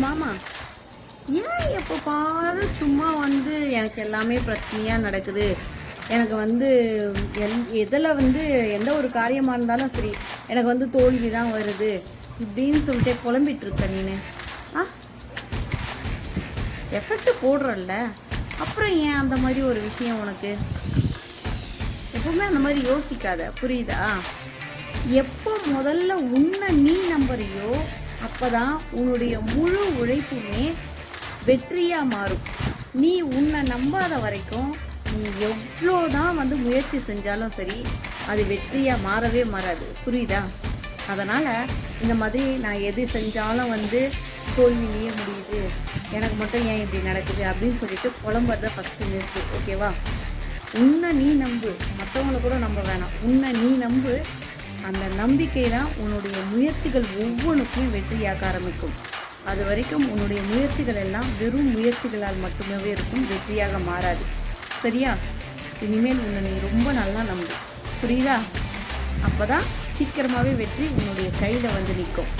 மாமா. ஏன் எப்போ பாரு சும்மா வந்து எனக்கு எல்லாமே பிரச்சனையாக நடக்குது. எனக்கு வந்து எந் எதில் வந்து எந்த ஒரு காரியமாக இருந்தாலும் சரி எனக்கு வந்து தோல்வி தான் வருது. இப்படின்னு சொல்லிட்டு புலம்பிட்டு இருக்க நீனு. ஆ? எஃபெக்ட் போடுறல்ல. அப்புறம் ஏன் அந்த மாதிரி ஒரு விஷயம் உனக்கு? எப்பவுமே அந்த மாதிரி யோசிக்காத. புரியுதா? எப்போ முதல்ல உன்னை நீ அப்பதான் உன்னுடைய முழு உழைப்புமே வெற்றியா மாறும். நீ உன்னை நம்பாத வரைக்கும் நீ எவ்வளோதான் வந்து முயற்சி செஞ்சாலும் சரி அது வெற்றியா மாறவே மாறாது. புரியுதா? அதனால இந்த மாதிரி நான் எது செஞ்சாலும் வந்து தோல்வியே முடியுது. எனக்கு மட்டும் ஏன் இப்படி நடக்குது அப்படின்னு சொல்லிட்டு புலம்புறத ஃபஸ்ட்டு நிறுத்து ஓகேவா உன்னை நீ நம்பு. மற்றவங்கள கூட நம்ப வேணாம். உன்னை நீ நம்பு. அந்த நம்பிக்கை தான் உன்னுடைய முயற்சிகள் ஒவ்வொன்றுக்கும் வெற்றியாக ஆரம்பிக்கும். அது வரைக்கும் உன்னுடைய முயற்சிகள் எல்லாம் வெறும் முயற்சிகளால் மட்டுமே இருக்கும் வெற்றியாக மாறாது. சரியா? இனிமேல் உன்னை நீ ரொம்ப நல்லா நம்பு. புரியுதா? அப்போ தான் சீக்கிரமாகவே வெற்றி உன்னுடைய கையில் வந்து நிற்கும்.